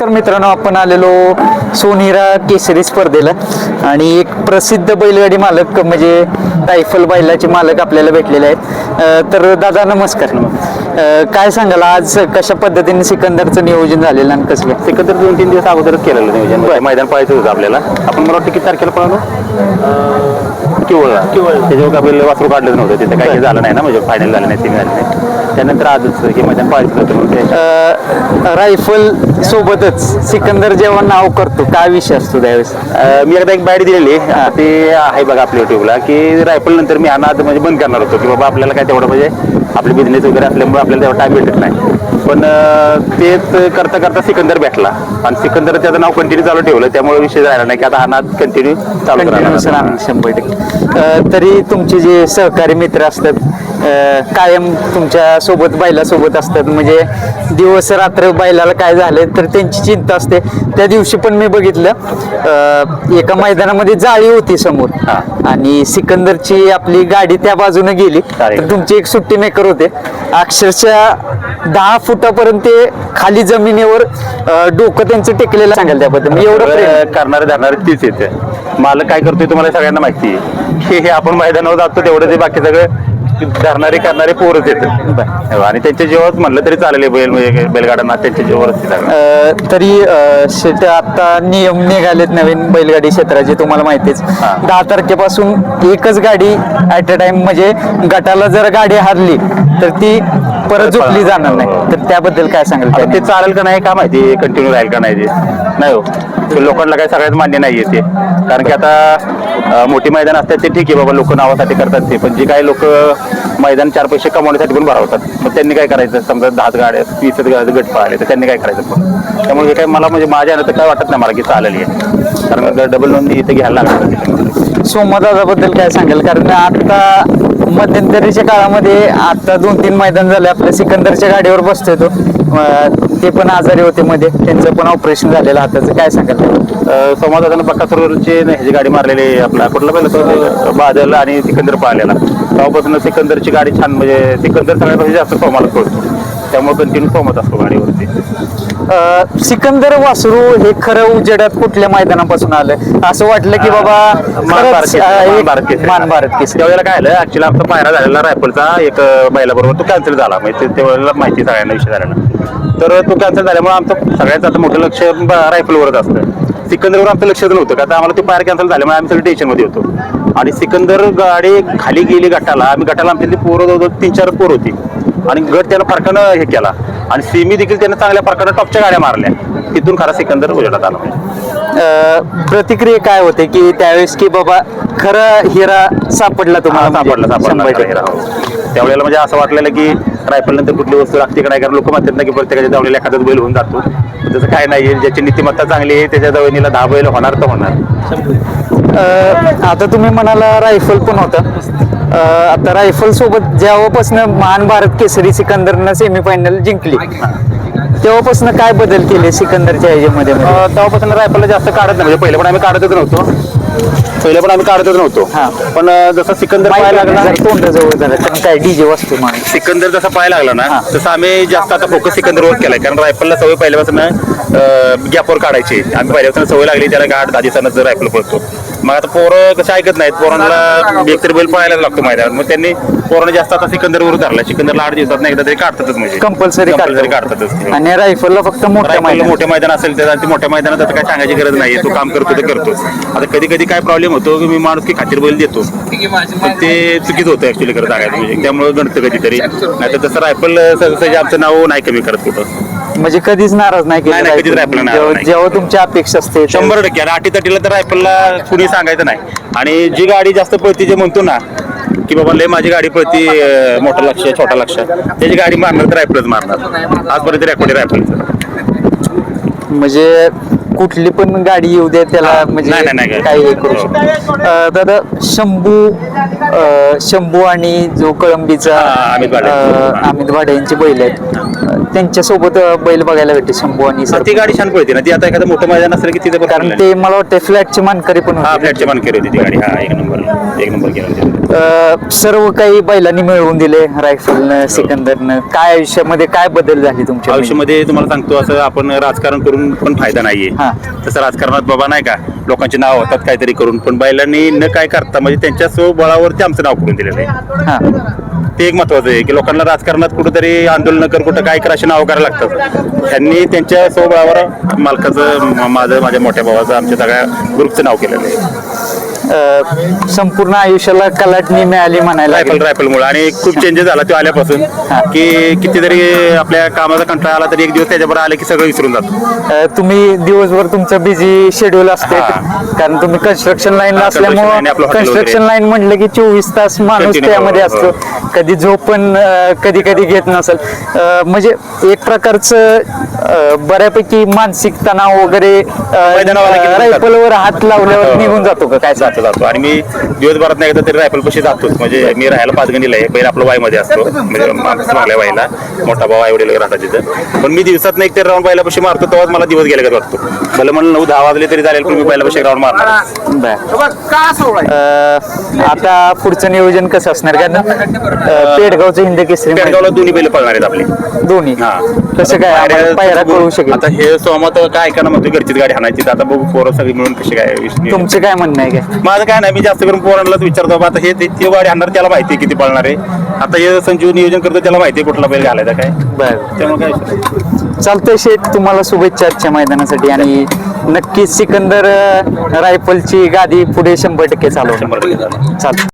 तर मित्रांनो आपण आलेलो सोनेरा केसरी स्पर्धेला. आणि एक प्रसिद्ध बैलगाडी मालक म्हणजे रायफल बैलाचे मालक आपल्याला भेटलेले आहेत. तर दादा नमस्कार. काय सांगाल आज कशा पद्धतीने सिकंदरचं नियोजन झालेलं आणि कसं? काय एकंदर दोन तीन दिवस अगोदरच केलेलं नियोजन. मैदान पाहायचं होतं आपल्याला. आपण मला वाटतं किती तारखेला पळालो? किवळ त्याच्यावर आपल्याला वासरू काढलं नव्हतं. तिथे काही झालं नाही ना म्हणजे फायनल झालं नाही ते मिळालं नाही. त्यानंतर आजच हे मैदान पाहायचं होतं रायफल सोबतच सिकंदर जेव्हा नाव करतो काय विषय असतो त्यावेळेस? मी एकदा एक बाईट दिलेली. ते आहे बघा आपल्या युट्यूबला की रायफल नंतर मी अनाथ म्हणजे बंद करणार होतो की बाबा आपल्याला काय तेवढं म्हणजे आपले बिझनेस वगैरे असल्यामुळे आपल्याला तेवढा टाइम भेटत नाही. पण तेच करता करता सिकंदर भेटला. आणि सिकंदर त्याचं नाव कंटिन्यू चालू ठेवलं. त्यामुळे विषय राहिला नाही की आता अनाथ कंटिन्यू चालू राहणार शंभर टक्के. तरी तुमचे जे सहकारी मित्र असतात कायम तुमच्यासोबत बैला सोबत असतात. म्हणजे दिवस रात्र बैलाला काय झालं तर त्यांची चिंता असते. त्या दिवशी पण मी बघितलं एका मैदानामध्ये जाळी होती समोर. आणि सिकंदरची आपली गाडी त्या बाजूने गेली. तर तुमचे एक सुट्टी मेकर होते. अक्षरशः दहा फुटापर्यंत ते खाली जमिनीवर डोकं त्यांचं टेकलेलं सांगाल त्याबद्दल मी एवढं करणारे धरणारे तीच येते. मालक काय करतोय तुम्हाला सगळ्यांना माहिती आहे. हे हे आपण मैदानावर जातो तेवढं ते बाकी सगळं धरणारे करणारे पोरच येतं. आणि त्यांच्या जीवावर म्हणलं तरी चालेल हे बैल म्हणजे बैलगाड्यांना त्यांच्या अ, तरी शेट आता नियम निघालेत नवीन बैलगाडी क्षेत्राचे तुम्हाला माहितीच. हा. दहा तारखेपासून एकच गाडी ऍट अ टाइम म्हणजे गटाला जर गाडी हारली तर ती परत झुकली जाणार नाही. तर त्याबद्दल काय सांगाल? ते चालेल का नाही का माहिती कंटिन्यू राहील का नाही ते. नाही हो. लोकांना काही सगळ्यात मान्य नाहीये ते. कारण की आता मोठी मैदान असतात ते ठीक आहे बाबा लोक नावासाठी करतात ते. पण जे काही लोक मैदान चार पैसे कमवण्यासाठी पण भरवतात. मग त्यांनी काय करायचं? समजा दहाच गाड्या वीस गाड्या गट पाहिले तर त्यांनी काय करायचं पण त्यामुळे हे काय मला म्हणजे माझ्या तर काय वाटत नाही मला की चालेल हे. कारण डबल नोंदणी इथे घ्यायला लागतात सोमदादाबद्दल काय सांगाल? कारण आता मध्यंतरीच्या काळामध्ये आता दोन तीन मैदान झाले. आपल्या सिकंदरच्या गाडीवर बसतोय तो. ते पण आजारी होते मध्ये. त्यांचं पण ऑपरेशन झालेलं हाताचं काय सांगाल? संवादानं बक्कासरोवरची ह्याची गाडी मारलेली आपला. कुठला पहिला तो बादल आणि सिकंदर पाहिलेला तेव्हापासून सिकंदरची गाडी छान म्हणजे सिकंदर सगळ्यापेक्षा जास्त सोमाला पडतो त्यामुळे कंटिन्यू सोमत असतो गाडीवरती. अ, सिकंदर वासरू हे खरं उजेडात कुठल्या मैदानापासून आलं? असं वाटलं की बाबा मान भारत खरंच, केसरी, अ, मान एक- भारत केसरी. मान भारत केसरी. त्यावेळेला काय झालं ऍक्च्युली आमचा पायरा झालेला रायफलचा एक बैलाबरोबर तो कॅन्सल झाला. म्हणजे ते- त्यावेळेला माहिती सगळ्यांना विषय झालेला. तर तो कॅन्सल झाल्यामुळे आमचं सगळ्यांचं आता मोठं लक्ष रायफलवरच असतं. सिकंदरवर आमचं लक्षच नव्हतं का आता आम्हाला ते पायर कॅन्सल झाल्यामुळे आम्ही सगळे टेन्शनमध्ये होतो. आणि सिकंदर गाडी खाली गेली गटाला आम्ही गटाला आमच्यातली पोरं जवळजवळ तीन चार पोर होती. आणि गट त्यानं फरकानं हे केला. आणि सेमी देखील त्यानं चांगल्या फरकानं टॉपच्या गाड्या मारल्या. तिथून खरा सिकंदर उजेडात आला. प्रतिक्रिया काय होते की त्यावेळेस की बाबा खरं हिरा सापडला तुम्हाला सापडला म्हणजे सापडला. हिरा. त्यावेळेला म्हणजे असं वाटलेलं की रायफल नंतर कुठली वस्तू लागते का नाही कारण लोक म्हणतात ना की प्रत्येकाच्या जवळीला एखादाच बैल होऊन जातो. तसं काय नाही ज्याची नीतिमत्ता चांगली आहे त्याच्या जवळीला दहा बैल होणार तर होणार. आता तुम्ही म्हणाला रायफल पण होता. आता रायफल सोबत जेव्हापासून महान भारत केसरी सिकंदरनं सेमीफायनल जिंकली तेव्हापासून काय बदल केले सिकंदरच्या ह्याच्यामध्ये? अं, तेव्हापासून रायफलला जास्त काढत नाही म्हणजे पहिले पण आम्ही काढतच नव्हतो. पहिले पण आम्ही काढतच नव्हतो. हा. पण अं, जसं सिकंदर पाहायला लागला तोंडाजवळ झालं कारण काय डीजे वाजतो म्हणून सिकंदर जसा पाहायला लागला ना तसं आम्ही जास्त आता फोकस सिकंदरवर केलाय. कारण रायफलला सवय पहिल्यापासून गॅपवर काढायची. आम्ही पहिल्यापासून सवय लागली त्याला गाठ दहा दिवसानं रायफल पळतो. मग आता पोरं कसं ऐकत नाहीत? पोरांना एकतरी बैल पळायला लागतो मैदानात. मग त्यांनी पोरांना जास्त आता सिकंदरवर धरला. सिकंदरला आठ दिवसात एकदा तरी काढतातच म्हणजे. कंपल्सरी कंपल्सरी काढतातच. आणि रायफलला फक्त मोठ्या मैदानात. मोठे मैदान असेल तर ते मोठ्या मैदानात आता काय सांगायची गरज नाही तो काम करतो ते करतो. आता कधी कधी काय प्रॉब्लेम होतो की मी माणूस की खातीर बैल देतो. पण ते चुकीच होतं ऍक्च्युली खरं सांगायचं म्हणजे. त्यामुळे गणतं कधीतरी. नाही तर तसं रायफल आमचं नाव नाही कमी करत कुठं. म्हणजे कधीच नाराज नाही नाही, नाही, कधीच रायफलला नाराज जेव्हा नाही. जेव्हा तुमची अपेक्षा असते शंभर टक्के. आणि अटी तटीला तर रायफलला कुणी सांगायचं नाही. आणि जी गाडी जास्त पळती जे म्हणतो ना की बाबा लय माझी गाडी पळती अं, मोठं लक्ष छोटा लक्ष त्याची गाडी मारणार तर रायफलच मारणार. आजपर्यंत रेकॉर्ड रायफलचं म्हणजे कुठली पण गाडी येऊ दे त्याला म्हणजे नाही, नाही, नाही. काही हे करू शकतो अं, दादा शंभू अं, शंभू आणि जो कळंबीचा हा, अमित भाडे. अं, अमित यांची बैल आहेत. त्यांच्यासोबत बैल बघायला भेटते शंभू आणि सर ती गाडी छान पळते ना. ती आता एखादं मोठं मैदान असलं की तिथे पण कारण. ते मला वाटतं फ्लॅटची मानकरी पण हा होते फ्लॅटच्या मान केली होती ती गाडी. हा एक नंबर एक नंबर केला होती. अ, सर्व काही बैलांनी मिळवून दिले रायफलनं सिकंदरनं. काय आयुष्यामध्ये काय बदल झाले तुमच्या आयुष्यामध्ये तुम्हाला सांगतो असं आपण राजकारण करून पण फायदा नाहीये. हा. तसं राजकारणात बाबा नाही का? लोकांचे नाव होतात काहीतरी करून. पण बैलांनी न काय करता म्हणजे त्यांच्या स्वबळावरती आमचं नाव करून दिलेलं आहे. हा. ते एक महत्वाचं आहे की लोकांना राजकारणात कुठेतरी आंदोलन कर कुठं काय कर असे नावं करायला लागतात. त्यांनी त्यांच्या स्वभावावर मालकाचं माझं माझ्या मोठ्या भावाचं आमच्या सगळ्या ग्रुपचं नाव केलेलं आहे. अ, संपूर्ण आयुष्याला कलाटणी मिळाली म्हणायला रायफल लागेल. रायफलमुळे आणि खूप चेंजेस झाला तो आल्यापासून की कितीतरी आपल्या कामाचा कंटाळा आला तरी एक दिवस त्याच्याबरोबर आले की सगळं विसरून जातो अ, तुम्ही दिवसभर तुमचं बिझी शेड्यूल असते हा. कारण तुम्ही कन्स्ट्रक्शन लाईन हा, construction line असल्यामुळं आपलं hotel कन्स्ट्रक्शन वगैरे. लाईन म्हटलं की चोवीस तास माणूस Continue, त्यामध्ये असतो कधी झोप पण कधी कधी घेत नसेल अ, म्हणजे एक प्रकारचं अ, बऱ्यापैकी मानसिक तणाव वगैरे मैदानावर आलं की निघून जातो. रायफलवर हात लावल्यावर हो. निघून जातो का काय जातो जातो. आणि मी दिवसभरात नाही एकदा तरी रायफल पशी जातोच. म्हणजे मी राहायला पाचगणीला आहे. पहिला आपलं वाईमध्ये असतो. म्हणजे मागल्या वाईला. मोठा भाऊ आई वडील राहतात तिथं. पण मी दिवसात नाही एक तरी राऊंड पहिल्यापाशी मारतो तेव्हाच मला दिवस गेले का वाटतो भले म्हणून नऊ दहा वाजले तरी चालेल पण मी पहिल्यापाशी राऊंड मारणार आता पुढचं नियोजन कसं असणार? अ, पेडगावचं हिंद केसरी पेडगावला दोन्ही बैल पळणार आहेत आपली. दोन्ही. हा. कसं काय? पायरा कळू शकेल. आता हे सोमत काय ऐका ना म्हणतो घरचीच गाडी हाणायची. आता बघू पोरं सगळी मिळून कशी काय तुमचं काय म्हणणं आहे काय? माझं काय नाही मी जास्त करून पोरांनाच विचारतो बाबा आता हे ते ती गाडी आणणार त्याला माहिती आहे किती पळणार आहे. आता हे संजीव नियोजन करतो त्याला माहिती आहे कुठला बैल घालायचा काय. बर. त्यामुळे काय विषय नाही. चालतंय शेठ तुम्हाला शुभेच्छा आजच्या मैदानासाठी आणि नक्कीच सिकंदर अ, रायफलची गादी पुढे शंभर टक्के चालवणार. शंभर टक्के. चालतं